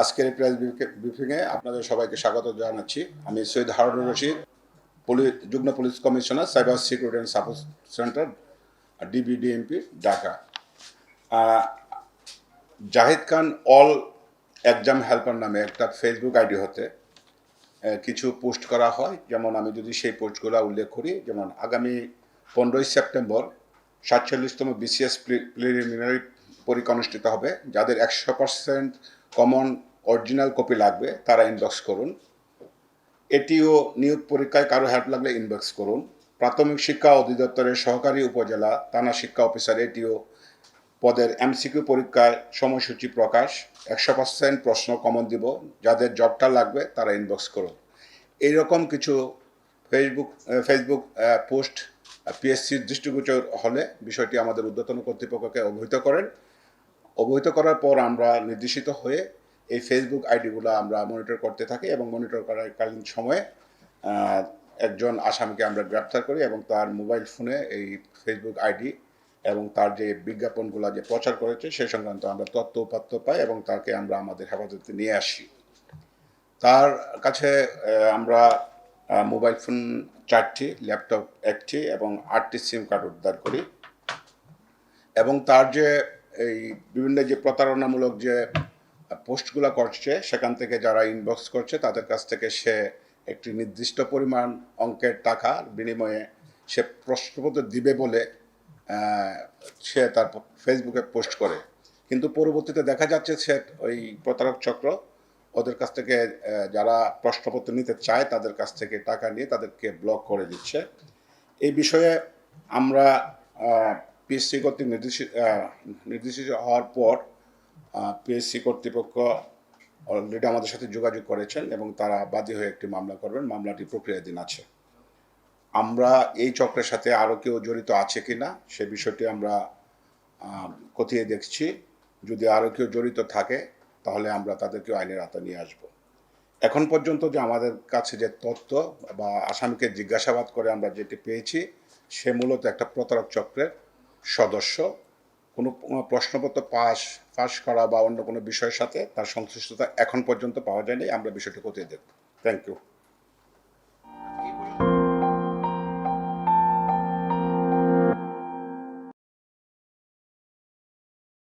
আজকের প্রেস ব্রিফিংয়ে আপনাদের সবাইকে স্বাগত জানাচ্ছি। আমি সৈয়দ হারুন রশিদ, পুলিশ, যুগ্ম police commissioner, cyber security and support centre DBDMP Dhaka. Zahid Khan all exam helper নামে একটা ফেসবুক আইডি হতে কিছু পোস্ট করা হয়। যেমন আমি যদি সেই পোস্টগুলো উল্লেখ করি, যেমন আগামী পনেরোই সেপ্টেম্বর সাতচল্লিশতম বিসিএস প্রিলিমিনারি পরীক্ষা অনুষ্ঠিত হবে, যাদের একশো পার্সেন্ট কমন অরিজিনাল কপি লাগবে, তারা ইনবক্স করুন। এটিও নিয়োগ পরীক্ষায় কারও হেল্প লাগলে ইনবক্স করুন। প্রাথমিক শিক্ষা অধিদপ্তরের সহকারী উপজেলা, থানা শিক্ষা অফিসার এটিও পদের এমসিকিউ পরীক্ষার সময়সূচি প্রকাশ। একশো পার্সেন্ট প্রশ্ন কমন দিব, যাদের জবটা লাগবে তারা ইনবক্স করুন। এইরকম কিছু ফেসবুক ফেসবুক পোস্ট পিএসসির দৃষ্টিগোচর হলে বিষয়টি আমাদের ঊর্ধ্বতন কর্তৃপক্ষকে অবহিত করেন। অবহিত করার পর আমরা নির্দেশিত হয়ে এই ফেসবুক আইডিগুলো আমরা মনিটর করতে থাকি এবং মনিটর করাকালীন সময়ে একজন আসামিকে আমরা গ্রেপ্তার করি এবং তার মোবাইল ফোনে এই ফেসবুক আইডি এবং তার যে বিজ্ঞাপনগুলো যে প্রচার করেছে সে সংক্রান্ত আমরা তথ্য উপাত্ত পাই এবং তাকে আমরা আমাদের হেফাজতে নিয়ে আসি। তার কাছে আমরা মোবাইল ফোন চারটি ল্যাপটপ একটি এবং আটটি সিম কার্ড উদ্ধার করি এবং তার যে এই বিভিন্ন যে প্রতারণামূলক যে পোস্টগুলো করছে, সেখান থেকে যারা ইনবক্স করছে, তাদের কাছ থেকে সে একটি নির্দিষ্ট পরিমাণ অঙ্কের টাকার বিনিময়ে সে প্রশ্নপত্র দিবে বলে সে তার ফেসবুকে পোস্ট করে। কিন্তু পরবর্তীতে দেখা যাচ্ছে সে ওই প্রতারক চক্র ওদের কাছ থেকে যারা প্রশ্নপত্র নিতে চায়, তাদের কাছ থেকে টাকা নিয়ে তাদেরকে ব্লক করে দিচ্ছে। এই বিষয়ে আমরা পিএসসি কর্তৃক নির্দেশিত নির্দেশিত হওয়ার পর পিএসসি কর্তৃপক্ষ অলরেডি আমাদের সাথে যোগাযোগ করেছেন এবং তারা বাদী হয়ে একটি মামলা করবেন। মামলাটি প্রক্রিয়াধীন আছে। আমরা এই চক্রের সাথে আরও কেউ জড়িত আছে কি না সে বিষয়টি আমরা খতিয়ে দেখছি। যদি আরও কেউ জড়িত থাকে, তাহলে আমরা তাদেরকে আইনের আওতা নিয়ে আসব। এখন পর্যন্ত যে আমাদের কাছে যে তথ্য বা আসামিকে জিজ্ঞাসাবাদ করে আমরা যেটি পেয়েছি, সে মূলত একটা প্রতারক চক্রের সদস্য, কোনো প্রশ্নপত্র পাস পাস করা বা অন্য কোনো বিষয়ের সাথে তার সংশ্লিষ্টতা এখন পর্যন্ত পাওয়া যায়নি। আমরা বিষয়টি খতিয়ে দেখব। Thank you